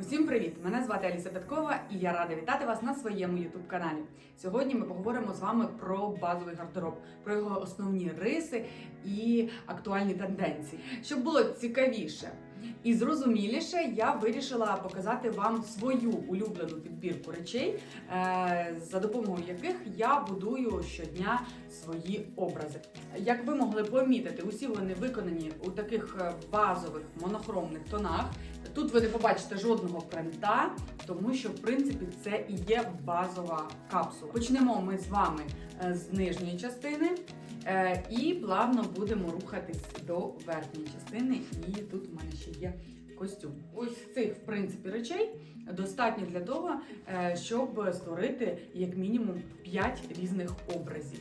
Усім привіт! Мене звати Аліса Петкова і я рада вітати вас на своєму youtube каналі. Сьогодні ми поговоримо з вами про базовий гардероб, про його основні риси і актуальні тенденції. Щоб було цікавіше і зрозуміліше, я вирішила показати вам свою улюблену підбірку речей, е, за допомогою яких я будую щодня свої образи. Як ви могли помітити, усі вони виконані у таких е, базових монохромних тонах. Тут ви не побачите жодного принта, тому що в принципі це і є базова капсула. Почнемо ми з вами е, з нижньої частини. Е, І плавно будемо рухатись до верхньої частини. І тут у мене ще є костюм. Ось цих, в принципі, речей достатньо для того, е, щоб створити як мінімум 5 різних образів.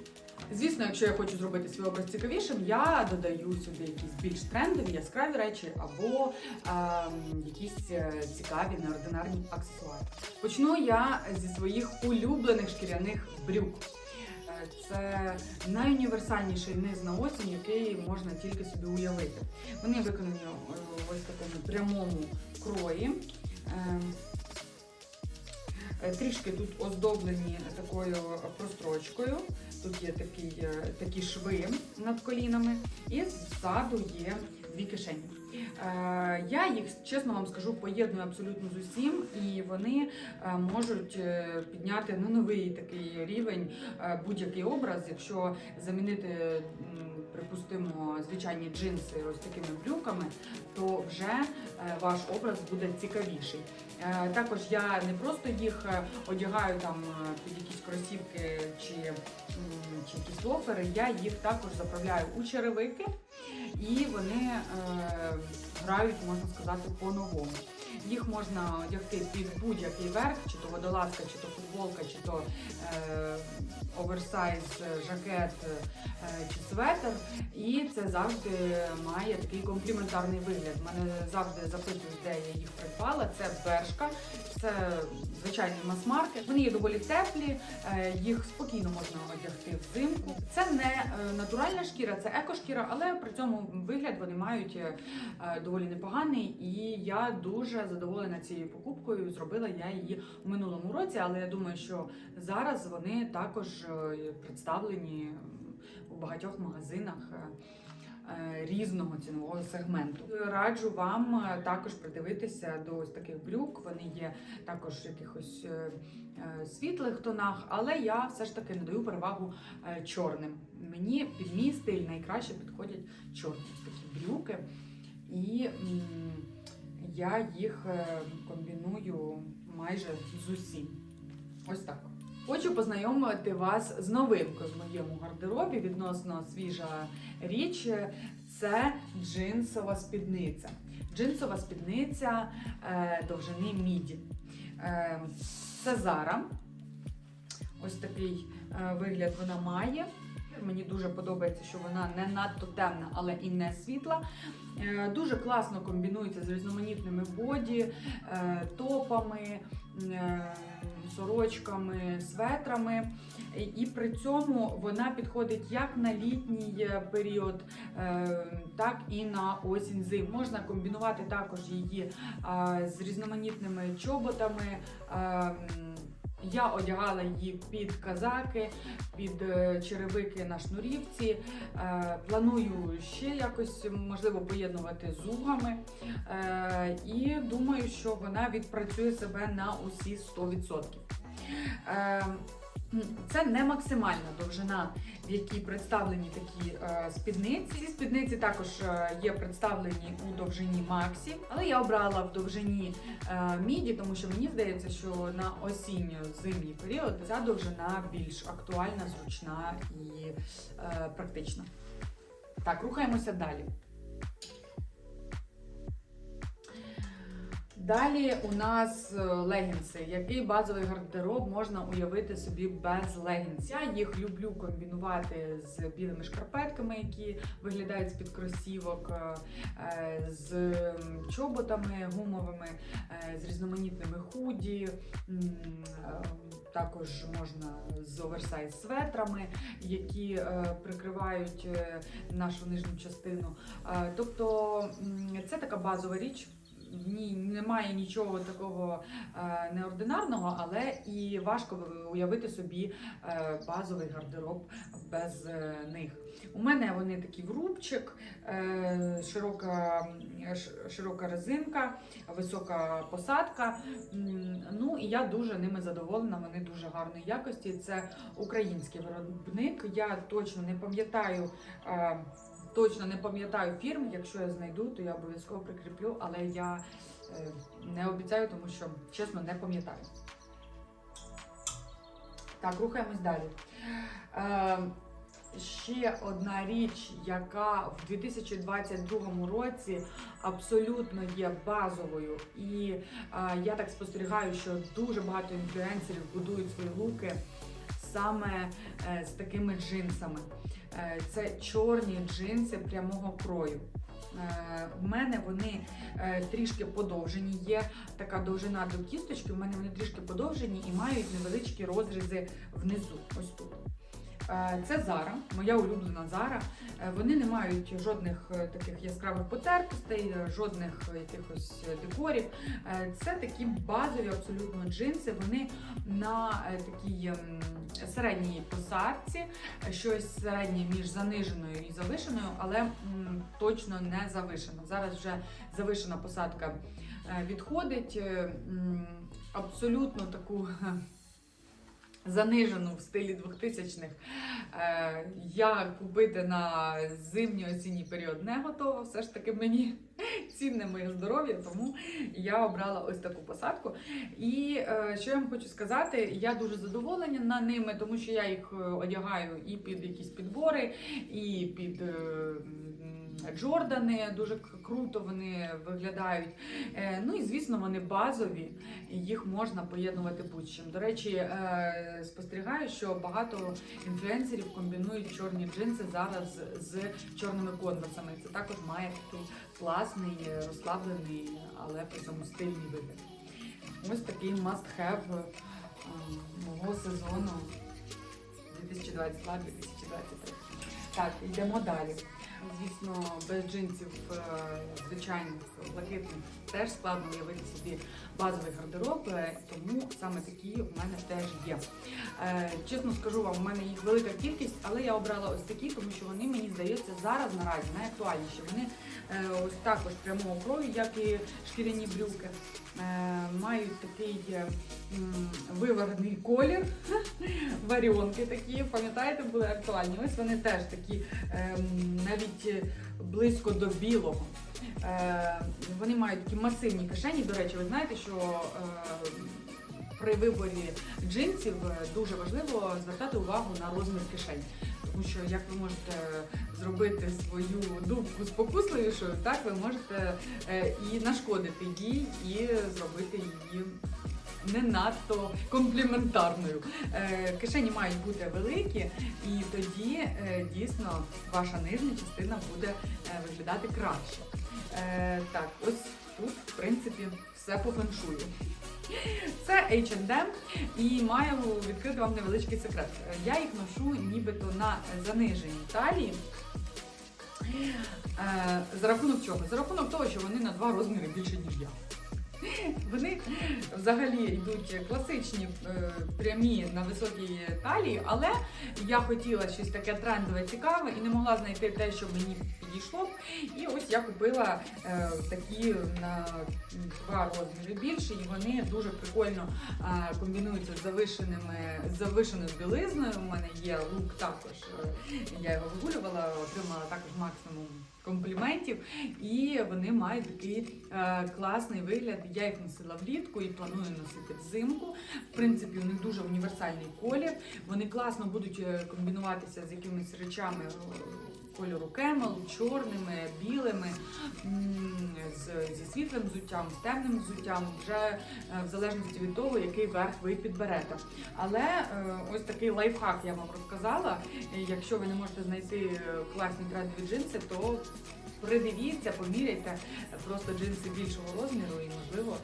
Звісно, якщо я хочу зробити свій образ цікавішим, я додаю сюди якісь більш трендові, яскраві речі або ем, якісь е, цікаві, неординарні аксесуари. Почну я зі своїх улюблених шкіряних брюк. Це найуніверсальніший низ на осінь, який можна тільки собі уявити. Вони виконані е, ось в такому прямому крої. Ем, е, Трішки тут оздоблені такою прострочкою. Тут є такі, е, такі шви над колінами, і ззаду є дві кишені. Е, Я їх, чесно вам скажу, поєдную абсолютно з усім, і вони е, можуть е, підняти на новий такий рівень будь-який образ, якщо замінити, припустимо, звичайні джинси ось такими брюками, то вже ваш образ буде цікавіший. Також я не просто їх одягаю там під якісь кросівки чи, чи якісь лофери, я їх також заправляю у черевики, і вони е, грають, можна сказати, по-новому. Їх можна одягти під будь-який верх, чи то водолазка, чи то футболка, чи то е, оверсайз жакет е, чи светр. І це завжди має такий компліментарний вигляд. Мене завжди запитують, де я їх придбала. Це бершка, це звичайний мас-маркет. Вони є доволі теплі, е, їх спокійно можна одягти взимку. Це не е, натуральна шкіра, це екошкіра, але при цьому вигляд вони мають е, доволі непоганий. І я дуже задоволена цією покупкою. Зробила я її у минулому році, але я думаю, що зараз вони також е, представлені у багатьох магазинах. е, е, Різного цінового сегменту раджу вам також придивитися до ось таких брюк. Вони є також в якихось світлих тонах, але я все ж таки надаю перевагу чорним. Мені під мій стиль найкраще підходять чорні такі брюки, і я їх е, комбіную майже з усім. Ось так. Хочу познайомити вас з новинкою в моєму гардеробі відносно свіжа річ. Це джинсова спідниця. Джинсова спідниця е, довжини міді. Це Зара. Ось такий е, вигляд вона має. Мені дуже подобається, що вона не надто темна, але і не світла. Е, Дуже класно комбінується з різноманітними боді, е, топами, е, сорочками, светрами. І- при цьому вона підходить як на літній період, так і на осінь зим. Можна комбінувати також її з різноманітними чоботами. Я одягала її під казаки, під е, черевики на шнурівці. Е, Планую ще якось можливо поєднувати з угами. Е, І думаю, що вона відпрацює себе на усі 100%. Це не максимальна довжина, в якій представлені такі е, спідниці. Ці спідниці також е, є представлені у довжині Максі, але я обрала в довжині е, міді, тому що мені здається, що на осінньо-зимній період ця довжина більш актуальна, зручна і практична. Так, рухаємося далі. Далі у нас е, легінси. Який базовий гардероб можна уявити собі без легінсів? Я їх люблю комбінувати з білими шкарпетками, які виглядають кросівок, е, е, з чоботами гумовими, з різноманітними худі. Також можна з оверсайз светрами, які прикривають нашу нижню частину. Тобто це така базова річ в ній немає нічого такого е, неординарного, але і важко уявити собі е, базовий гардероб без е, них. У мене вони такі в рубчик, широка, широка резинка, висока посадка. Ну і я дуже ними задоволена. Вони дуже гарної якості. Це український виробник. Я точно не пам'ятаю. Точно не пам'ятаю фірм. Якщо я знайду, то я обов'язково прикріплю, але я е, не обіцяю, тому що чесно не пам'ятаю. Так, рухаємось далі. Е, ще одна річ, яка в 2022 році абсолютно є базовою, і е, я так спостерігаю, що дуже багато інфлюенсерів будують свої луки саме е, з такими джинсами. Е, Це чорні джинси прямого крою. Е, В мене вони е, трішки подовжені. Є така довжина до кісточки. У мене вони трішки подовжені і мають невеличкі розрізи внизу. Ось тут. Е, Це Зара, моя улюблена Зара. Е, Вони не мають жодних е, таких яскравих потертостей, жодних якихось декорів. Це такі базові абсолютно джинси. Вони на такій ем, середній посадці, щось середнє між заниженою і завишеною, але точно не завишена. Зараз вже завишена посадка відходить. Абсолютно таку занижену в стилі 2000-х е, я купити на зимньо-осінній період не готова. Все ж таки мені цінне моє здоров'я, тому я обрала ось таку посадку. І е, що я вам хочу сказати, я дуже задоволена на ними, тому що я їх е, одягаю і під якісь підбори, і під. Джордани дуже круто вони виглядають. Е, Ну і звісно, вони базові, їх можна поєднувати будь-чим. До речі, е, спостерігаю, що багато інфлюенсерів комбінують чорні джинси зараз з чорними конверсами. Це також має такий класний, розслаблений, але при цьому стильний вигляд. Ось такий must-have е, мого сезону 2022-2023. Так, йдемо далі. Звісно, без джинсів е, звичайних блакитних теж складно уявити собі базовий гардероб, е, тому саме такі в мене теж є. Е, Чесно скажу вам, в мене їх велика кількість, але я обрала ось такі, тому що вони мені здається зараз наразі найактуальніші. Вони ось також прямого крою, як і шкіряні брюки. Е, Мають такий е, виварений колір, варіонки такі, пам'ятаєте, були актуальні. Ось вони теж такі ем, навіть е, близько до білого. Е, Вони мають такі масивні кишені. До речі, ви знаєте, що е, при виборі джинсів е, дуже важливо звертати увагу на розмір кишень. Тому що як ви можете зробити свою дубку спокусливішою, так ви можете е, і нашкодити їй, і зробити її не надто компліментарною. Е, Кишені мають бути великі, і тоді е, дійсно ваша нижня частина буде виглядати краще. Так, ось тут, в принципі, все по феншую. Це H&M і маю відкрити вам невеличкий секрет. Я їх ношу нібито на заниженій талії. Е, За рахунок чого? За рахунок того, що вони на два розміри більше, ніж я. Вони взагалі йдуть класичні е, прямі на високій талії, але я хотіла щось таке трендове, цікаве і не могла знайти те, що мені підійшло. І ось я купила е, такі на два розміри більше, і вони дуже прикольно е, комбінуються з завишеними з завишеною білизною. У мене є лук також. Я його вигулювала, отримала також максимум компліментів, і вони мають такий е, класний вигляд. Я їх носила влітку і планую носити взимку. В принципі, у них дуже універсальний колір. Вони класно будуть е, комбінуватися з якимись речами. Кольору кемел, чорними, білими, зі світлим взуттям, з темним взуттям, вже е, в залежності від того, який верх ви підберете. Але е, ось такий лайфхак я вам розказала. Якщо ви не можете знайти е, класні трендові джинси, то придивіться, поміряйте просто джинси більшого розміру, і можливо,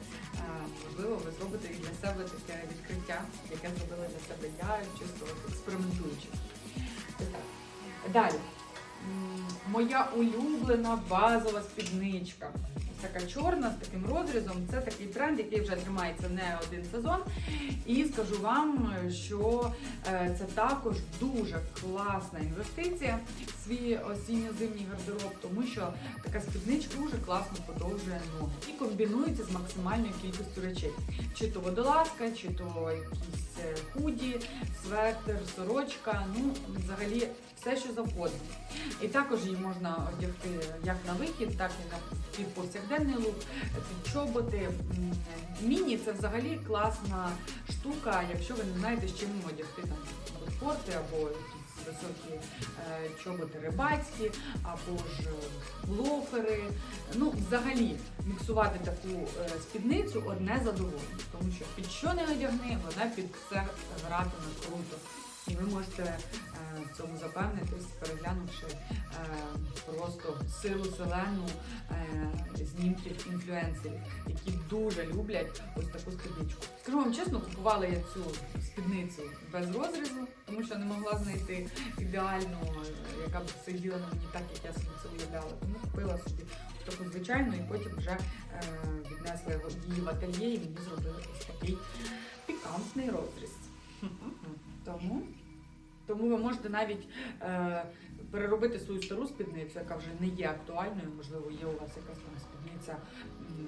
можливо, ви зробите для себе таке відкриття, яке зробила для себе я, чисто експериментуючи. Далі. Моя улюблена базова спідничка. така чорна з таким розрізом. Це такий тренд, який вже тримається не один сезон. І скажу вам, що е, це також дуже класна інвестиція в свій осінньо-зимній гардероб, тому що така спідничка дуже класно подовжує ноги і комбінується з максимальною кількістю речей. Чи то водолазка, чи то якісь худі, светр, сорочка, ну взагалі все, що завгодно. І також її можна одягти як на вихід, так і на повсякденний лук, під чоботи. Міні це взагалі класна штука, якщо ви не знаєте, з чим одягти там спорти або високі е, чоботи рибацькі, або ж лофери. Ну, взагалі, міксувати таку е, спідницю одне задоволення, тому що під що не одягни, вона під все гратиме круто. І ви можете е, в цьому запевнитись, переглянувши е, просто силу селену е, знімків інфлюенсерів, які дуже люблять ось таку спідничку. Скажу вам чесно, купувала я цю спідницю без розрізу, тому що не могла знайти ідеальну, яка б сиділа на мені так, як я собі це уявляла. Тому купила собі таку звичайну і потім вже віднесла її в ательє і мені зробили ось такий пікантний розріз. Тому, тому ви можете навіть е, переробити свою стару спідницю, яка вже не є актуальною. Можливо, є у вас якась там спідниця м,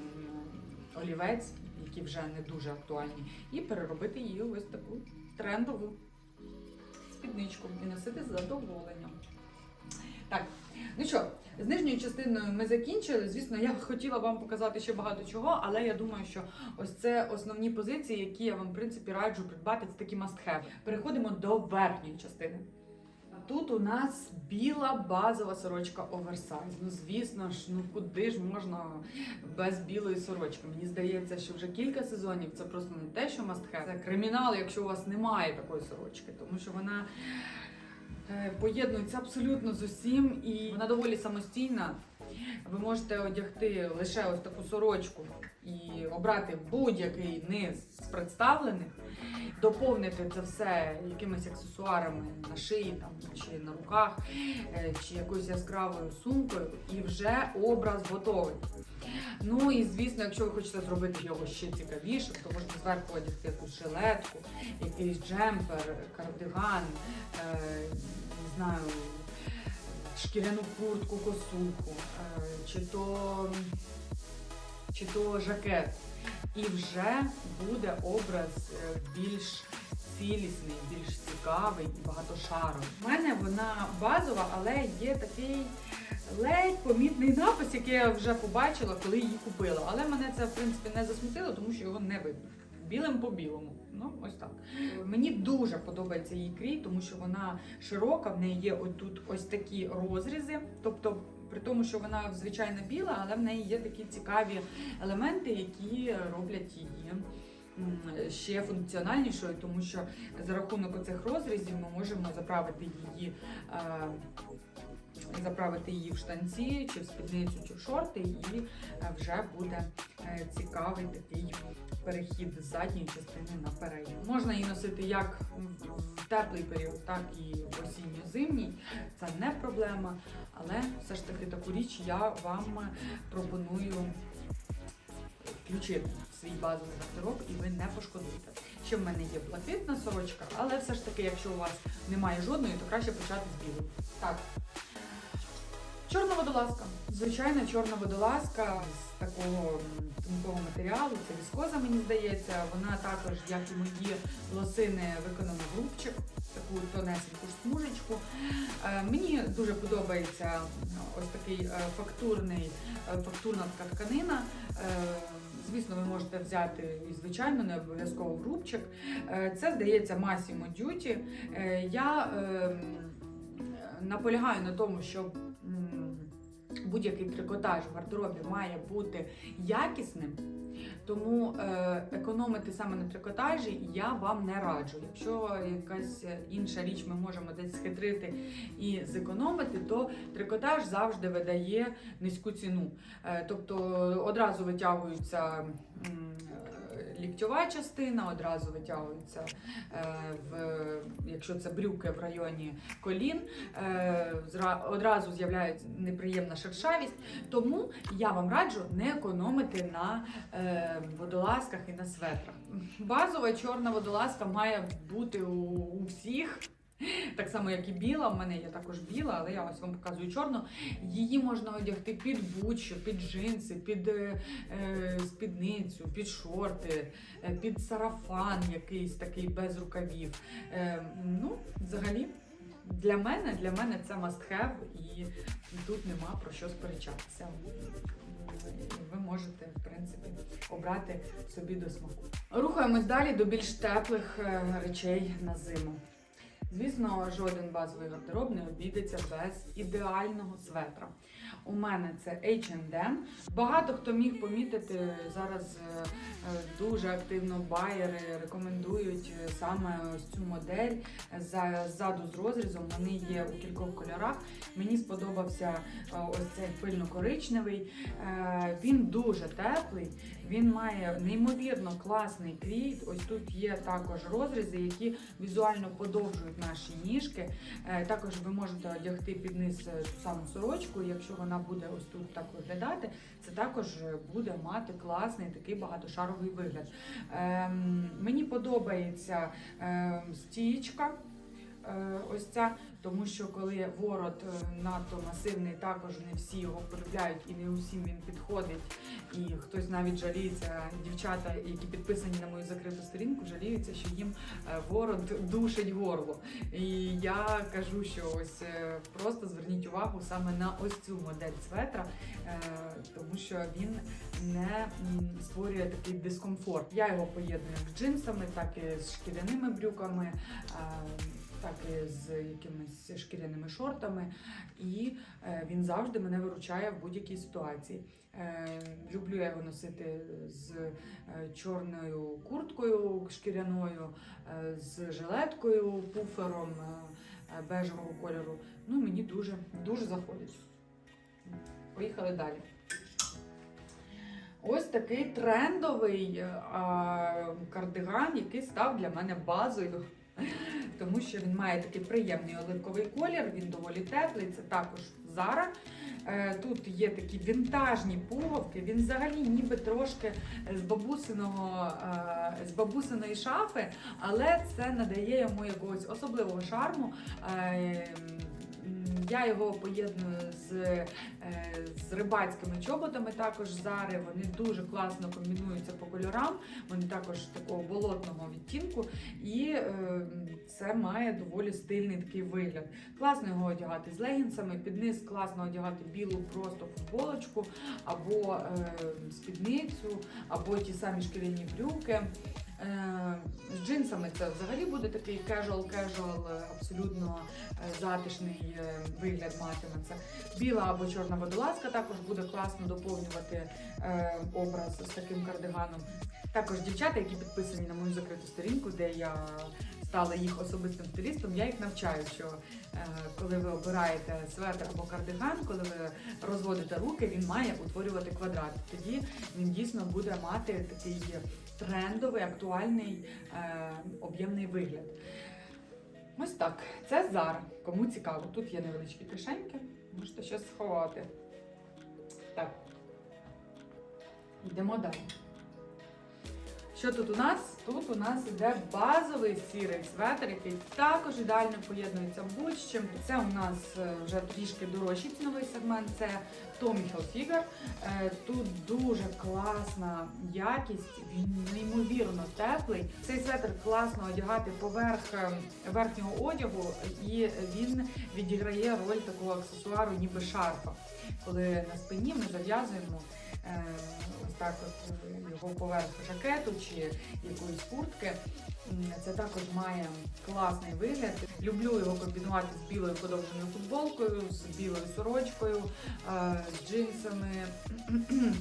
олівець, які вже не дуже актуальні, і переробити її ось таку трендову спідничку і носити з задоволенням. Так, ну що, з нижньою частиною ми закінчили. Звісно, я хотіла вам показати ще багато чого, але я думаю, що ось це основні позиції, які я вам, в принципі, раджу придбати. Це такі must-have. Переходимо до верхньої частини. Тут у нас біла базова сорочка оверсайз. Ну, звісно ж, ну куди ж можна без білої сорочки? Мені здається, що вже кілька сезонів це просто не те, що have, це кримінал, якщо у вас немає такої сорочки, тому що вона поєднується абсолютно з усім і вона доволі самостійна. Ви можете одягти лише ось таку сорочку і обрати будь-який низ з представлених, доповнити це все якимись аксесуарами на шиї там, чи на руках, е, чи якоюсь яскравою сумкою, і вже образ готовий. Ну і звісно, якщо ви хочете зробити його ще цікавішим, то можна зверху одягти якусь жилетку, якийсь джемпер, кардиган, е, не знаю, шкіряну куртку, косуху, е, чи то, чи то жакет. І вже буде образ е, більш цілісний, більш цікавий і багатошаровий. У мене вона базова, але є такий ледь помітний напис, який я вже побачила, коли її купила. Але мене це в принципі не засмутило, тому що його не видно. Білим по білому. Ну, ось так. Мені дуже подобається її крій, тому що вона широка, в неї є отут ось такі розрізи. Тобто, при тому, що вона звичайно біла, але в неї є такі цікаві елементи, які роблять її ще функціональнішою, тому що за рахунок оцих розрізів ми можемо заправити її. е, Заправити її в штанці, чи в спідницю, чи в шорти, і е, вже буде е, цікавий такий перехід з задньої частини на передню. Можна її носити як в теплий період, так і в осінньо-зимній. Це не проблема, але все ж таки таку річ я вам пропоную включити свій базовий гардероб, і ви не пошкодуєте. Ще в мене є блакитна сорочка, але все ж таки, якщо у вас немає жодної, то краще почати з білої. Так. Чорна водолазка. Звичайна чорна водолазка з такого тонкого матеріалу. Це віскоза, мені здається. Вона також, як і мої лосини, виконана в рубчик, таку тонесеньку смужечку. Е, Мені дуже подобається ось такий е, фактурний, е, фактурна така тканина. Звісно, ви можете взяти і звичайно, не обов'язково в рубчик. Е, Це здається Massimo. Е, Я ем, наполягаю на тому, що будь-який трикотаж в гардеробі має бути якісним. Тому е, економити саме на трикотажі я вам не раджу. Якщо якась інша річ ми можемо десь схитрити і зекономити, то трикотаж завжди видає низьку ціну. Е, тобто одразу витягуються ліктьова частина, одразу витягується, е, в, якщо це брюки в районі колін, е, зра- одразу з'являється неприємна шершавість. Тому я вам раджу не економити на е, водолазках і на светрах. Базова чорна водолазка має бути у, у всіх. Так само, як і біла, в мене є також біла, але я ось вам показую чорну. Її можна одягти під будь-що, під джинси, під е, е, спідницю, під шорти, е, під сарафан якийсь такий без рукавів. Е, ну, взагалі, для мене, для мене це must have, і тут нема про що сперечатися. Ви можете, в принципі, обрати собі до смаку. Рухаємось далі до більш теплих е, речей на зиму. Звісно, жоден базовий гардероб не обійдеться без ідеального светра. У мене це H&M. Багато хто міг помітити зараз е, е, дуже активно байери рекомендують е, саме ось цю модель ззаду з розрізом. Вони є у кількох кольорах. Мені сподобався ось цей пильно-коричневий. Він дуже теплий, він має неймовірно класний крій. Ось тут є також розрізи, які візуально подовжують наші ніжки. Е, Також ви можете одягти під низ е, саму сорочку. Якщо вона буде ось тут так виглядати, це також е, буде мати класний такий багатошаровий вигляд. Ем, Мені подобається ем, стічка. Е, Ось ця, тому що коли ворот е, надто масивний, також не всі його полюбляють і не усім він підходить. І хтось навіть жаліється, дівчата, які підписані на мою закриту сторінку, жаліються, що їм е, ворот душить горло. І я кажу, що ось просто зверніть увагу саме на ось цю модель светра, тому що він не створює такий дискомфорт. Я його поєдную з джинсами, так і з шкіряними брюками. Так і з якимись шкіряними шортами, і е, він завжди мене виручає в будь-якій ситуації. Е, Люблю я його носити з е, чорною курткою шкіряною, з жилеткою, пуфером бежевого кольору. Ну, мені дуже, дуже заходить. Поїхали далі. Ось такий трендовий кардиган, який став для мене базою, тому що він має такий приємний оливковий колір, він доволі теплий. Це також Zara. Е, Тут є такі вінтажні пуговки. Він взагалі ніби трошки з бабусиного е, з бабусиної шафи, але це надає йому якогось особливого шарму. Я його поєдную з, е, з рибацькими чоботами, також зари. Вони дуже класно комбінуються по кольорам. Вони також такого болотного відтінку, і е, це має доволі стильний такий вигляд. Класно його одягати з легінсами, під низ класно одягати білу просто футболочку або е, спідницю, або ті самі шкіряні брюки. Джинсами це взагалі буде такий е, абсолютно е, затишний е, вигляд матиме це. Біла або чорна водолазка також буде класно доповнювати е, образ з таким кардиганом. Також дівчата, які підписані на мою закриту сторінку, де я стала їх особистим стилістом, я їх навчаю, що коли ви обираєте светр або кардиган, коли ви розводите руки, він має утворювати квадрат. Тоді він дійсно буде мати такий трендовий, актуальний е, об'ємний вигляд. Ось так. Це Зара. Кому цікаво, тут є невеличкі кишеньки, можете щось сховати. Так. Йдемо далі. Що тут у нас? Тут у нас іде базовий сірий светр, який також ідеально поєднується будь-чим. Це у нас е, вже трішки дорожчий ціновий сегмент. Це Tommy Hilfiger. Е, Тут дуже класна якість, він неймовірно теплий. Цей светр класно одягати поверх е, верхнього одягу, і він відіграє роль такого аксесуару, ніби шарфа. Коли на спині ми зав'язуємо ось так от його поверх жакету чи якоїсь куртки. Це також має класний вигляд. Люблю його комбінувати з білою подовженою футболкою, з білою сорочкою, е, з джинсами.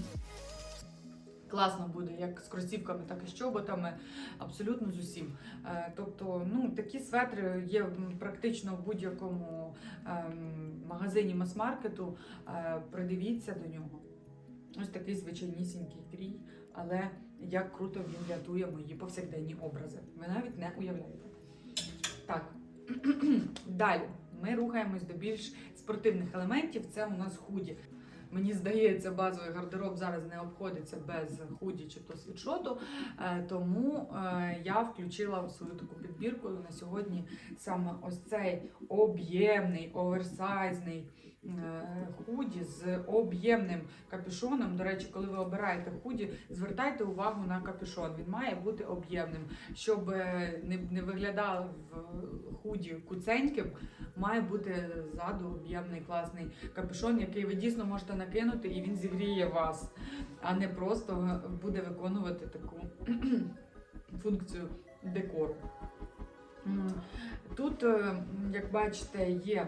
Класно буде як з кросівками, так і з чоботами, абсолютно з усім. Е, Тобто, ну такі светри є практично в будь-якому ем, магазині мас-маркету. Е, Придивіться до нього. Ось такий звичайнісінький крій, але як круто він рятує мої повсякденні образи. Ви навіть не уявляєте. Так, далі ми рухаємось до більш спортивних елементів. Це у нас худі. Мені здається, базовий гардероб зараз не обходиться без худі чи то світшоту, е, тому е, я включила свою таку підбірку на сьогодні саме ось цей об'ємний, оверсайзний худі з об'ємним капюшоном. До речі, коли ви обираєте худі, звертайте увагу на капюшон. Він має бути об'ємним, щоб е, не, не виглядав худі куценьким. Має бути ззаду об'ємний класний капюшон, який ви дійсно можете накинути, і він зігріє вас, а не просто буде виконувати таку функцію декору. Тут, е, як бачите, є е,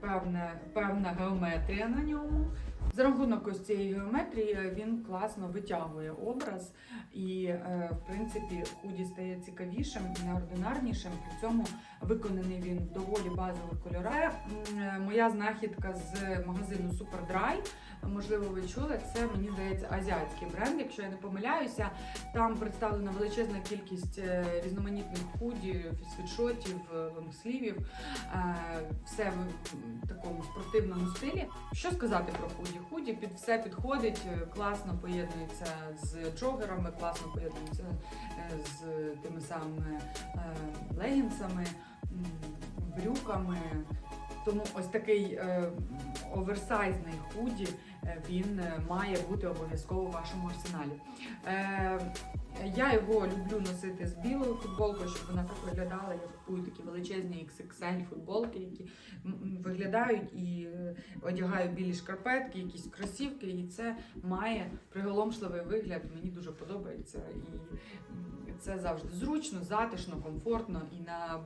певна, певна геометрія на ньому. За рахунок ось цієї геометрії він класно витягує образ, і, е, в принципі, худі стає цікавішим, неординарнішим. При цьому виконаний він в доволі базових кольорах. Е, Моя знахідка з магазину Superdry, можливо, ви чули, це мені здається азіатський бренд, якщо я не помиляюся. Там представлена величезна кількість е, різноманітних худі, світшотів, лонгслівів, все в такому спортивному стилі. Що сказати про худі? Худі під все підходить, е, класно поєднується з джогерами, класно поєднується е, з тими самими е, легінсами, брюками. Тому ось такий е, оверсайзний худі е, він е, має бути обов'язково в вашому арсеналі. Я його люблю носити з білою футболкою, щоб вона так виглядала. Я купую такі величезні XXL футболки, які виглядають і е, одягаю білі шкарпетки, якісь кросівки, і це має приголомшливий вигляд. Мені дуже подобається. І це завжди зручно, затишно, комфортно, і на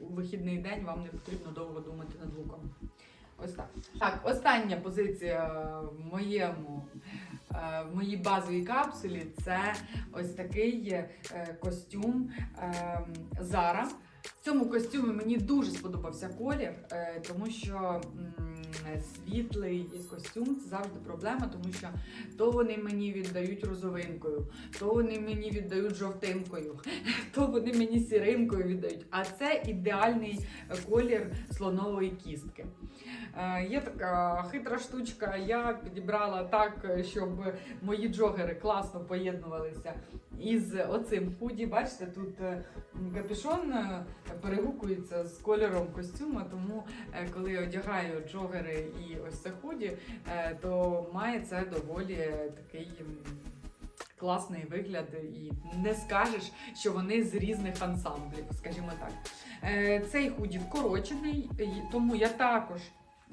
вихідний день вам не потрібно довго думати над луком. Ось так. Так, остання позиція в моєму в моїй базовій капсулі це ось такий е, костюм е, Зара. В цьому костюмі мені дуже сподобався колір, е, тому що світлий костюм це завжди проблема, тому що то вони мені віддають розовинкою, то вони мені віддають жовтинкою, то вони мені сіринкою віддають. А це ідеальний колір слонової кістки. Е, Є така хитра штучка. Я підібрала так, щоб мої джогери класно поєднувалися із оцим худі. Бачите, тут е, капюшон е, перегукується з кольором костюма, тому е, коли одягаю джогери і ось це худі, то має це доволі такий. Класний вигляд, і не скажеш, що вони з різних ансамблів, скажімо так. Цей худі вкорочений, тому я також,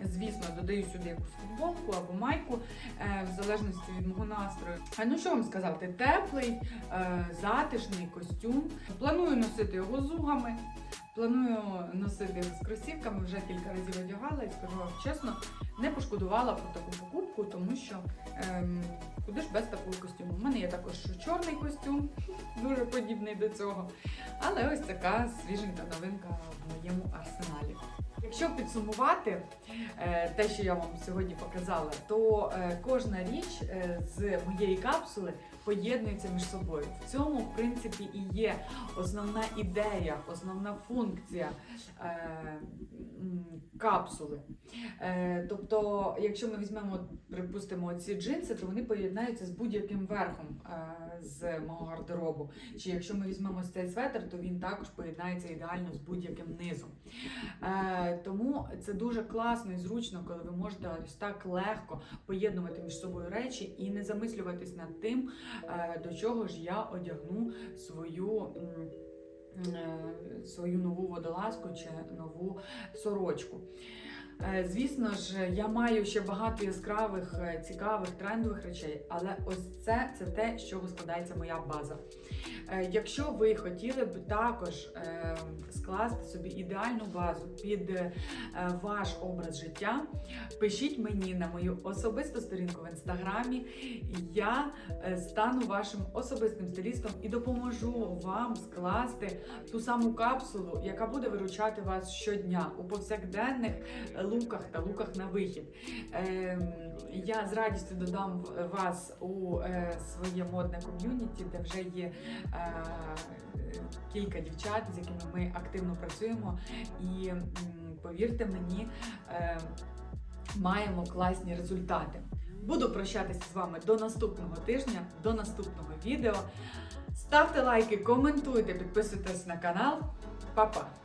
звісно, додаю сюди якусь футболку або майку, е, в залежності від мого настрою. Ну що вам сказати, теплий, е, затишний костюм. Планую носити його з угами. Планую носити з кросівками, вже кілька разів одягала і скажу вам чесно, не пошкодувала про таку покупку, тому що ем, куди ж без такого костюму. У мене є також чорний костюм, дуже подібний до цього. Але ось така свіженька новинка в моєму арсеналі. Якщо підсумувати е, те, що я вам сьогодні показала, то е, кожна річ е, з моєї капсули поєднується між собою. В цьому, в принципі, і є основна ідея, основна функція е, капсули. Е, тобто, якщо ми візьмемо, припустимо, ці джинси, то вони поєднаються з будь-яким верхом е, з мого гардеробу. Чи якщо ми візьмемо цей светр, то він також поєднається ідеально з будь-яким низом. Е, тому це дуже класно і зручно, коли ви можете ось так легко поєднувати між собою речі і не замислюватись над тим, до чого ж я одягну свою. е, Свою нову водолазку чи нову сорочку. Е, Звісно ж, я маю ще багато яскравих, е, цікавих, трендових речей, але ось це, це те, з чого складається моя база. Е, Якщо ви хотіли б також скласти собі ідеальну базу під ваш образ життя, пишіть мені на мою особисту сторінку в інстаграмі. Я стану вашим особистим стилістом і допоможу вам скласти ту саму капсулу, яка буде виручати вас щодня у повсякденних луках та луках на вихід. Ем, Я з радістю додам вас у е, своє модне ком'юніті, де вже є е, кілька дівчат, з якими ми активно працюємо. І повірте мені, е, маємо класні результати. Буду прощатися з вами до наступного тижня, до наступного відео. Ставте лайки, коментуйте, підписуйтесь на канал. Па-па!